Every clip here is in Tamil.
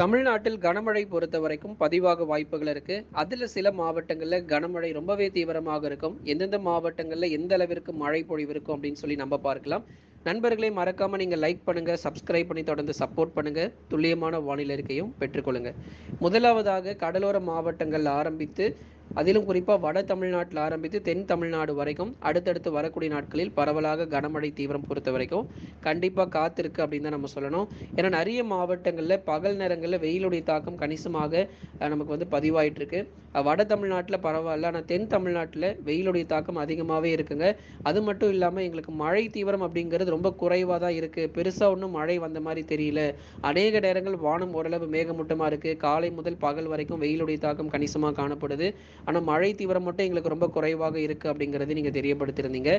தமிழ்நாட்டில் கனமழை பொறுத்த வரைக்கும் பதிவாக வாய்ப்புகள் இருக்கு. அதுல சில மாவட்டங்கள்ல கனமழை ரொம்பவே தீவிரமாக இருக்கும். எந்தெந்த மாவட்டங்கள்ல எந்த அளவிற்கு மழை பொழிவு இருக்கும் அப்படின்னு சொல்லி நம்ம பார்க்கலாம். நண்பர்களே மறக்காம நீங்க லைக் பண்ணுங்க சப்ஸ்கிரைப் பண்ணி தொடர்ந்து சப்போர்ட் பண்ணுங்க. துல்லியமான வானிலை இருக்கையும் பெற்றுக்கொள்ளுங்க. முதலாவதாக கடலோர மாவட்டங்கள் ஆரம்பித்து அதிலும் குறிப்பாக வட தமிழ்நாட்டில் ஆரம்பித்து தென் தமிழ்நாடு வரைக்கும் அடுத்தடுத்து வரக்கூடிய நாட்களில் பரவலாக கனமழை தீவிரம் பொறுத்த வரைக்கும் கண்டிப்பாக காத்திருக்கு அப்படின்னு தான் நம்ம சொல்லணும். ஏன்னா நிறைய மாவட்டங்களில் பகல் நேரங்களில் வெயிலுடைய தாக்கம் கணிசமாக நமக்கு வந்து பதிவாயிட்டு இருக்கு வட தமிழ்நாட்டில் பரவாயில்ல. ஆனால் தென் தமிழ்நாட்டில் வெயிலுடைய தாக்கம் அதிகமாகவே இருக்குங்க. அது மட்டும் இல்லாமல் எங்களுக்கு மழை தீவிரம் அப்படிங்கிறது ரொம்ப குறைவாக தான் இருக்குது பெருசாக ஒன்றும் மழை வந்த மாதிரி தெரியல. அநேக நேரங்கள் வானம் ஓரளவு மேகமூட்டமாக இருக்குது காலை முதல் பகல் வரைக்கும் வெயிலுடைய தாக்கம் கணிசமாக காணப்படுது. ஆனால் மழை தீவிரம் மட்டும் எங்களுக்கு ரொம்ப குறைவாக இருக்குது அப்படிங்கிறது நீங்கள் தெரியப்படுத்தியிருந்தீங்க.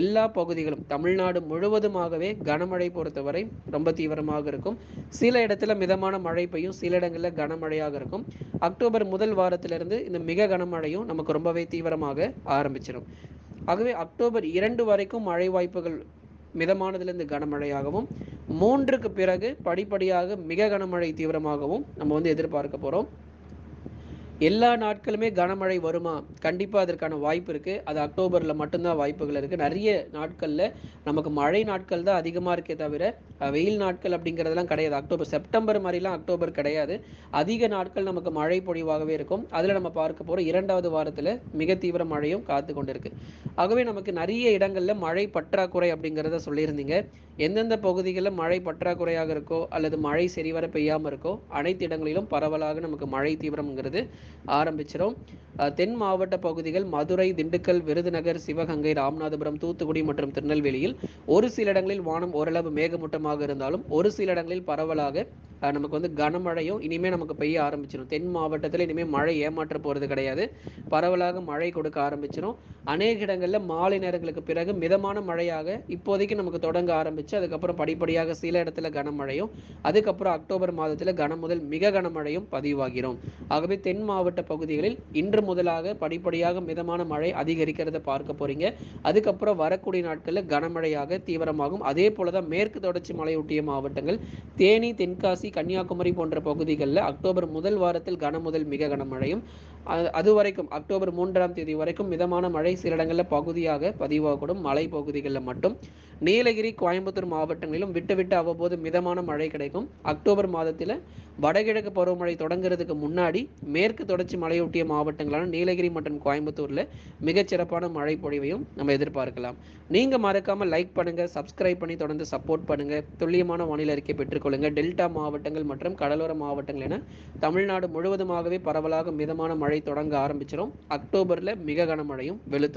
எல்லா பகுதிகளும் தமிழ்நாடு முழுவதுமாகவே கனமழை பொறுத்தவரை ரொம்ப தீவிரமாக இருக்கும். சில இடத்துல மிதமான மழை பெய்யும் சில இடங்களில் கனமழையாக இருக்கும். அக்டோபர் முதல் வாரத்திலிருந்து இந்த மிக கனமழையும் நமக்கு ரொம்பவே தீவிரமாக ஆரம்பிச்சிடும் ஆகவே அக்டோபர் இரண்டு வரைக்கும் மழை வாய்ப்புகள் மிதமானதுலேருந்து கனமழையாகவும் மூன்றுக்கு பிறகு படிப்படியாக மிக கனமழை தீவிரமாகவும் நம்ம வந்து எதிர்பார்க்க போகிறோம் எல்லா நாட்களுமே கனமழை வருமா? கண்டிப்பாக அதற்கான வாய்ப்பு இருக்குது அது அக்டோபரில் மட்டும்தான் வாய்ப்புகள் இருக்குது நிறைய நாட்களில் நமக்கு மழை நாட்கள் தான் அதிகமாக இருக்கே தவிர வெயில் நாட்கள் அப்படிங்கிறதெல்லாம் கிடையாது. அக்டோபர் செப்டம்பர் மாதிரிலாம் அக்டோபர் கிடையாது. அதிக நாட்கள் நமக்கு மழை பொழிவாகவே இருக்கும். அதில் நம்ம பார்க்க போகிற இரண்டாவது வாரத்தில் மிக தீவிர மழையும் காத்து கொண்டிருக்கு. ஆகவே நமக்கு நிறைய இடங்களில் மழை பற்றாக்குறை அப்படிங்கிறத சொல்லியிருந்தீங்க. எந்தெந்த பகுதிகளில் மழை பற்றாக்குறையாக இருக்கோ அல்லது மழை சரிவர பெய்யாமல் இருக்கோ அனைத்து இடங்களிலும் பரவலாக நமக்கு மழை தீவிரம்ங்கிறது ஆரம்பிச்சிடும் தென் மாவட்ட பகுதிகள் மதுரை திண்டுக்கல் விருதுநகர் சிவகங்கை ராமநாதபுரம் தூத்துக்குடி மற்றும் திருநெல்வேலியில் ஒரு சில இடங்களில் வானம் ஓரளவு மேகமூட்டமாக இருந்தாலும் ஒரு சில இடங்களில் பரவலாக நமக்கு வந்து கனமழையும் இனிமேல் நமக்கு பெய்ய ஆரம்பிச்சிடும் தென் மாவட்டத்தில் இனிமேல் மழை ஏமாற்ற போறது கிடையாது. பரவலாக மழை கொடுக்க ஆரம்பிச்சிடும் அநேக இடங்கள்ல மாலை நேரங்களுக்கு பிறகு மிதமான மழையாக இப்போதைக்கு நமக்கு தொடங்க ஆரம்பிச்சு அதுக்கப்புறம் படிப்படியாக சில இடத்துல கனமழையும் அதுக்கப்புறம் அக்டோபர் மாதத்துல கன முதல் மிக கனமழையும் பதிவாகிறோம் ஆகவே தென் மாவட்ட பகுதிகளில் இன்று முதலாக படிப்படியாக மிதமான மழை அதிகரிக்கிறத பார்க்க போறீங்க. அதுக்கப்புறம் வரக்கூடிய நாட்களில் கனமழையாக தீவிரமாகும். அதே போலதான் மேற்கு தொடர்ச்சி மலையொட்டிய மாவட்டங்கள் தேனி தென்காசி கன்னியாகுமரி போன்ற பகுதிகளில் அக்டோபர் முதல் வாரத்தில் கன முதல் மிக கனமழையும் அது வரைக்கும் அக்டோபர் மூன்றாம் தேதி வரைக்கும் மிதமான மழை சில இடங்களில் பகுதியாக பதிவாகக்கூடும். மலை பகுதிகளில் மட்டும். நீலகிரி கோயம்புத்தூர் மாவட்டங்களிலும் விட்டு விட்டு அவ்வப்போது மிதமான மழை கிடைக்கும். அக்டோபர் மாதத்தில் வடகிழக்கு பருவமழை தொடங்குறதுக்கு முன்னாடி மேற்கு தொடர்ச்சி மலையொட்டிய மாவட்டங்களான நீலகிரி மற்றும் கோயம்புத்தூரில் மிகச்சிறப்பான மழை பொழிவையும் நம்ம எதிர்பார்க்கலாம். நீங்கள் மறக்காமல் லைக் பண்ணுங்கள் சப்ஸ்கிரைப் பண்ணி தொடர்ந்து சப்போர்ட் பண்ணுங்கள் துல்லியமான வானிலை அறிக்கை பெற்றுக்கொள்ளுங்கள் டெல்டா மாவட்டங்கள் மற்றும் கடலோர மாவட்டங்கள் என தமிழ்நாடு முழுவதுமாகவே பரவலாக மிதமான மழை தொடங்க ஆரம்பிச்சிடும் அக்டோபரில் மிக கனமழையும் வெளுத்து